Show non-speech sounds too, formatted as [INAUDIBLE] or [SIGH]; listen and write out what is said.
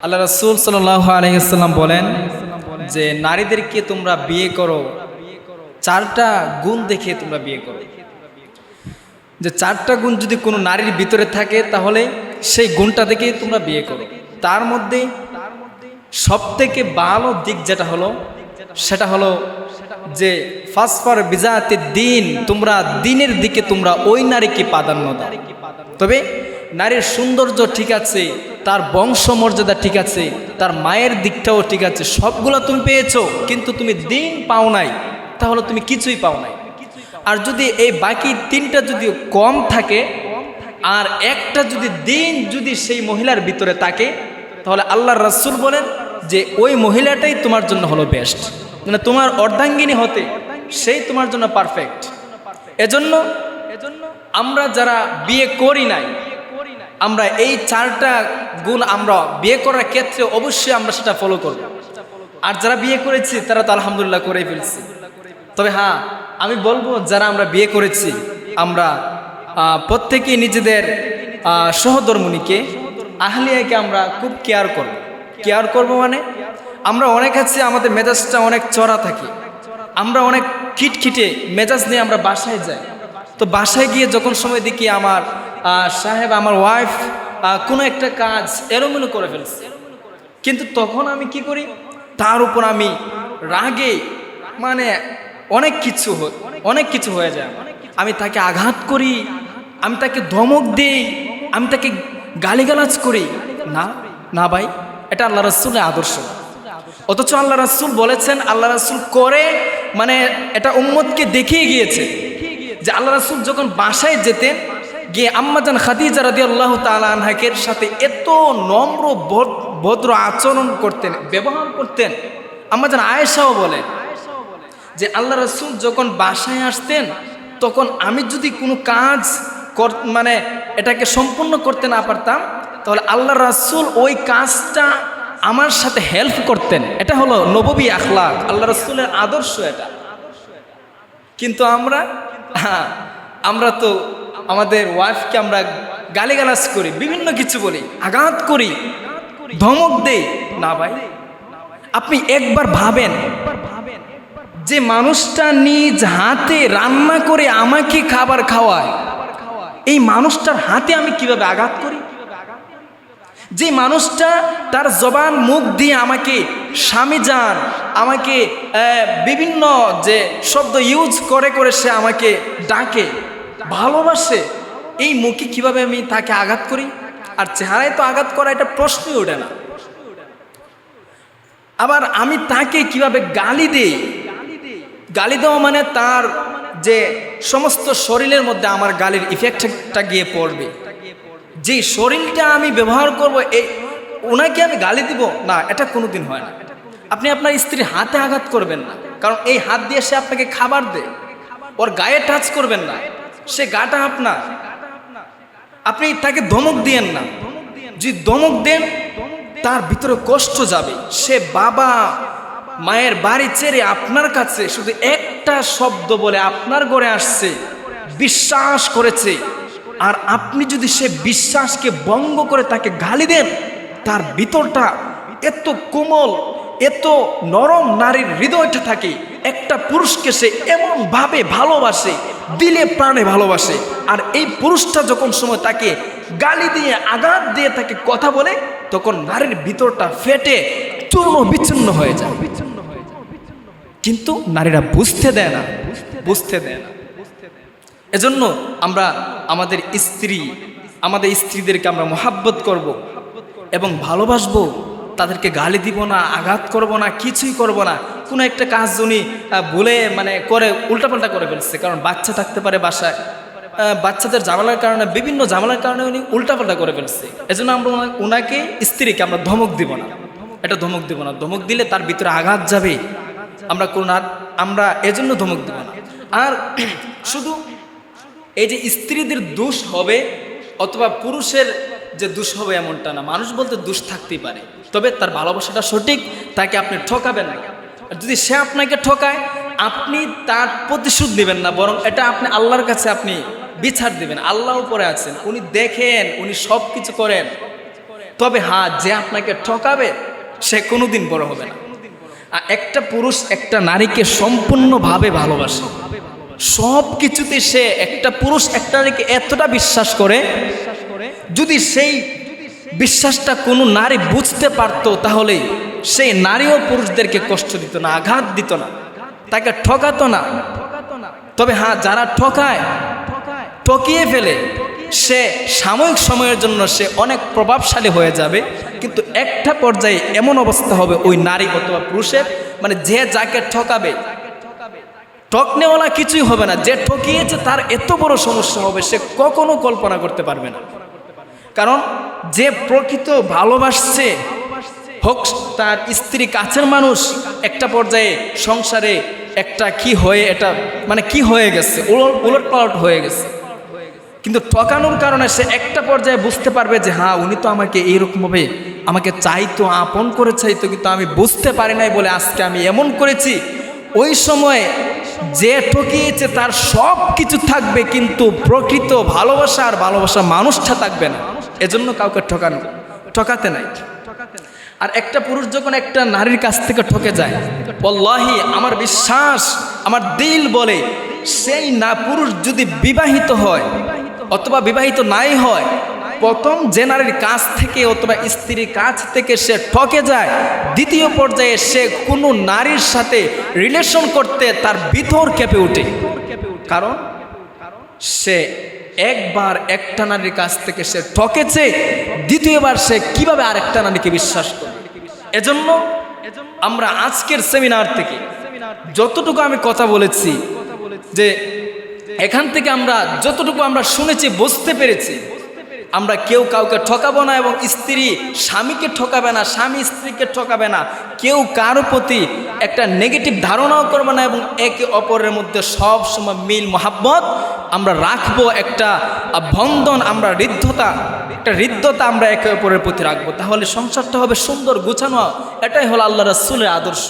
আল্লাহ রসুল আলহিহাল্লাম বলেন যে, নারীদেরকে তোমরা বিয়ে করো। চারটা গুণ দেখে তোমরা বিয়ে করো। যে, চারটা গুণ যদি কোনো নারীর ভিতরে থাকে, তাহলে সেই গুণটা দেখেই তোমরা বিয়ে করো। তার মধ্যে সব থেকে ভালো দিক যেটা হলো, সেটা হলো যে ফাসফার বিজাতে দিন তোমরা দিনের দিকে তোমরা ওই নারীকে প্রাধান্য দাও। তবে নারীর সৌন্দর্য ঠিক আছে, তার বংশ মর্যাদা ঠিক আছে, তার মায়ের দিকটাও ঠিক আছে, সবগুলো তুমি পেয়েছ, কিন্তু তুমি দিন পাও নাই, তাহলে তুমি কিছুই পাও নাই। আর যদি এই বাকি তিনটা যদি কম থাকে, আর একটা যদি দিন যদি সেই মহিলার ভিতরে থাকে, তাহলে আল্লাহ রাসুল বলেন যে ওই মহিলাটাই তোমার জন্য হলো বেস্ট মানে তোমার অর্ধাঙ্গিনী হতে, সেই তোমার জন্য পারফেক্ট এজন্য আমরা যারা বিয়ে করি নাই আমরা এই চারটা গুণ আমরা বিয়ে করার ক্ষেত্রে অবশ্যই আমরা সেটা ফলো করব। আর যারা বিয়ে করেছি, তারা তো আলহামদুলিল্লাহ করে ফেলছি। তবে হ্যাঁ আমি বলব যারা আমরা বিয়ে করেছি, আমরা প্রত্যেকেই নিজেদের সহধর্মণীকে, আহলিয়াকে আমরা খুব কেয়ার করব। কেয়ার করব মানে? আমরা অনেক আছে, আমাদের মেজাজটা অনেক চড়া থাকি। আমরা অনেক খিটখিটে মেজাজ নিয়ে আমরা বাসায় যাই। তো বাসায় গিয়ে যখন সময় দেখি আমার সাহেব, আমার ওয়াইফ কোনো একটা কাজ এলোমেলো করে ফেলছে। কিন্তু তখন আমি কি করি? তার উপর আমি রাগে মানে অনেক কিছু অনেক কিছু হয়ে যায়। আমি তাকে আঘাত করি, আমি তাকে ধমক দিই, আমি তাকে গালিগালাজ করি। না না ভাই, এটা আল্লাহ রসুলের আদর্শ। অথচ আল্লাহ রাসুল বলেছেন, আল্লাহ রাসুল করে মানে এটা উম্মতকে দেখিয়ে গিয়েছে। যে আল্লাহ রাসুল যখন বাসায় যেতেন গিয়ে আম্মাজান খাদিজা রাদি আল্লাহ তালাহের সাথে এত নম্র ভদ্র আচরণ করতেন, ব্যবহার করতেন। আম্মাজান আয়েশাও বলেন যে আল্লাহ রসুল যখন বাসায় আসতেন, তখন আমি যদি কোনো কাজ কর- মানে এটাকে সম্পূর্ণ করতে না পারতাম, তাহলে আল্লাহ রাসুল ওই কাজটা আমার সাথে হেল্প করতেন। এটা হলো নববী আখলাক, আল্লাহ রসুলের আদর্শ এটা। কিন্তু আমরা হ্যাঁ আমরা তো আমাদের ওয়াইফকে আমরা গালিগালাজ করি, বিভিন্ন কিছু বলি, আঘাত করি, ধমক দেই। না ভাই, আপনি একবার ভাবেন যে মানুষটা নিজ হাতে রান্না করে আমাকে খাবার খাওয়ায়, এই মানুষটার হাতে আমি কীভাবে আঘাত করি? যে মানুষটা তার জবান মুখ দিয়ে আমাকে স্বামী যান, আমাকে বিভিন্ন যে শব্দ ইউজ করে করে সে আমাকে ডাকে ভালোবাসে, এই মুখে কীভাবে আমি তাকে আঘাত করি? আর চেহারায় তো আঘাত করা এটা প্রশ্নই ওঠে না। আবার আমি তাকে কীভাবে গালি দিই? গালি দেওয়া মানে তার যে সমস্ত শরীরের মধ্যে আমার গালির ইফেক্টটা গিয়ে পড়বে। যে শরীরটা আমি ব্যবহার করব এই ওনাকে আমি গালি দিব? না, এটা কোনোদিন হয় না। আপনি আপনার স্ত্রীর হাতে আঘাত করবেন না। কারণ এই হাত দিয়ে সে আপনাকে খাবার দেয়। ওর গায়ে টাচ করবেন না। সে গাটা আপনার আপনি তাকে ধমক দিয়েন না। যদি ধমক দেন, তার ভিতরে কষ্ট যাবে। সে বাবা মায়ের বাড়ি ছেড়ে আপনার কাছে শুধু একটা শব্দ বলে আপনার ঘরে আসছে, বিশ্বাস করেছে। আর আপনি যদি সে বিশ্বাসকে ভঙ্গ করে তাকে গালি দেন, তার ভিতরটা এত কোমল, এত নরম নারীর হৃদয়টা থাকে, একটা পুরুষকে সে এমন ভাবে ভালোবাসে দিলে প্রাণে ভালোবাসে। আর এই পুরুষটা যখন সময় তাকে গালি দিয়ে, আঘাত দিয়ে তাকে কথা বলে, তখন নারীর ভিতরটা ফেটে চূর্ণ বিচ্ছিন্ন হয়ে যায়। কিন্তু নারীরা বুঝতে দেয় না, বুঝতে দেয় না। এজন্য আমরা আমাদের স্ত্রী, আমাদের স্ত্রীদেরকে আমরা মহাব্বত করব এবং ভালোবাসবো। তাদেরকে গালি দিব না, আঘাত করব না, কিছুই করব না। কোনো একটা কাজ উনি ভুলে মানে করে, উল্টাপাল্টা করে ফেলছে। কারণ বাচ্চা থাকতে পারে বাসায়। বাচ্চাদের জামালার কারণে, বিভিন্ন জামালার কারণে উনি উল্টাপাল্টা করে ফেলছে। এজন্য আমরা ওনা- ওনাকে স্ত্রীকে আমরা ধমক দিব না। এটা ধমক দিব না। ধমক দিলে তার ভিতরে আঘাত যাবে। আমরা কোন আমরা এজন্য ধমক দিব না। আর [CLEARS THROAT] শুধু এই যে স্ত্রীদের দোষ হবে, অথবা পুরুষের যে দোষ হবে এমনটা না। মানুষ বলতে দোষ থাকতেই পারে। তবে তার ভালোবাসাটা সঠিক, তাকে আপনি ঠকাবেন না। যদি সে আপনাকে ঠকায়, আপনি তার প্রতিশোধ নেবেন না, বরং এটা আপনি আল্লাহর কাছে আপনি বিচার দিবেন। আল্লাহ উপরে আছেন, উনি দেখেন, উনি সব কিছু করেন। তবে হ্যাঁ যে আপনাকে ঠকাবে, সে কোনোদিন বড় হবে না। আর একটা পুরুষ একটা নারীকে সম্পূর্ণভাবে ভালোবাসে। সব কিছুতে সে একটা পুরুষ একটা নারীকে এতটা বিশ্বাস করে, যদি সেই বিশ্বাসটা কোনো নারী বুঝতে পারতো তাহলে নারী ও পুরুষদেরকে কষ্ট দিত না, আঘাত দিত না, তাকে ঠকাতো না। তবে হ্যাঁ যারা ঠকায়, ঠকিয়ে ফেলে, সে সাময়িক সময়ের জন্য সে অনেক প্রভাবশালী হয়ে যাবে। কিন্তু একটা পর্যায়ে এমন অবস্থা হবে, ওই নারী অথবা পুরুষের মানে যে যাকে ঠকাবে, ঠকনেওয়ালা কিছুই হবে না। যে ঠকিয়েছে তার এত বড় সমস্যা হবে, সে কখনো কল্পনা করতে পারবে না। কারণ যে প্রকৃত ভালোবাসছে হোক তার স্ত্রী কাছের মানুষ, একটা পর্যায়ে সংসারে একটা কি হয়ে, এটা মানে কি হয়ে গেছে, উলট পালট হয়ে গেছে। কিন্তু ঠকানোর কারণে সে একটা পর্যায়ে বুঝতে পারবে যে হ্যাঁ উনি তো আমাকে এইরকমভাবে আমাকে চাইতো, আপন করে চাইতো, কিন্তু আমি বুঝতে পারি নাই বলে আজকে আমি এমন করেছি। ওই সময় যে ঠকিয়েছে তার সব কিছু থাকবে, কিন্তু প্রকৃত ভালোবাসা আর ভালোবাসা মানুষটা থাকবে না। এজন্য কাউকে ঠকানো, ঠকাতে নাই। আর একটা পুরুষ যখন একটা নারীর কাছ থেকে ঠকে যায় বল্লাহি আমার বিশ্বাস, আমার দিল বলে, সেই না পুরুষ যদি বিবাহিত হয়, অথবা বিবাহিত নাই হয়, প্রথম যে নারীর কাছ থেকে অথবা স্ত্রীর কাছ থেকে সে ঠকে যায়, দ্বিতীয় পর্যায়ে সে কোনো নারীর সাথে রিলেশন করতে তার ভিতর কেঁপে ওঠে। কারণ সে একবার একটা নারীর কাছ থেকে সে ঠকেছে, দ্বিতীয়বার সে কীভাবে আরেকটা নারীকে বিশ্বাস করবে? এজন্য আমরা আজকের সেমিনার থেকে যতটুকু আমি কথা বলেছি, যে এখান থেকে আমরা যতটুকু আমরা শুনেছি, বুঝতে পেরেছি আমরা কেউ কাউকে ঠকাবো না এবং স্ত্রী স্বামীকে ঠকাবে না, স্বামী স্ত্রীকে ঠকাবে না। কেউ কারও প্রতি একটা নেগেটিভ ধারণাও করবে না এবং একে অপরের মধ্যে সব সময় মিল, মহাব্বত আমরা রাখব, একটা বন্ধন আমরা হৃদ্ধতা একটা হৃদ্ধতা আমরা একে অপরের প্রতি রাখব। তাহলে সংসারটা হবে সুন্দর, গুছানো। এটাই হলো আল্লাহ রাসুলের আদর্শ।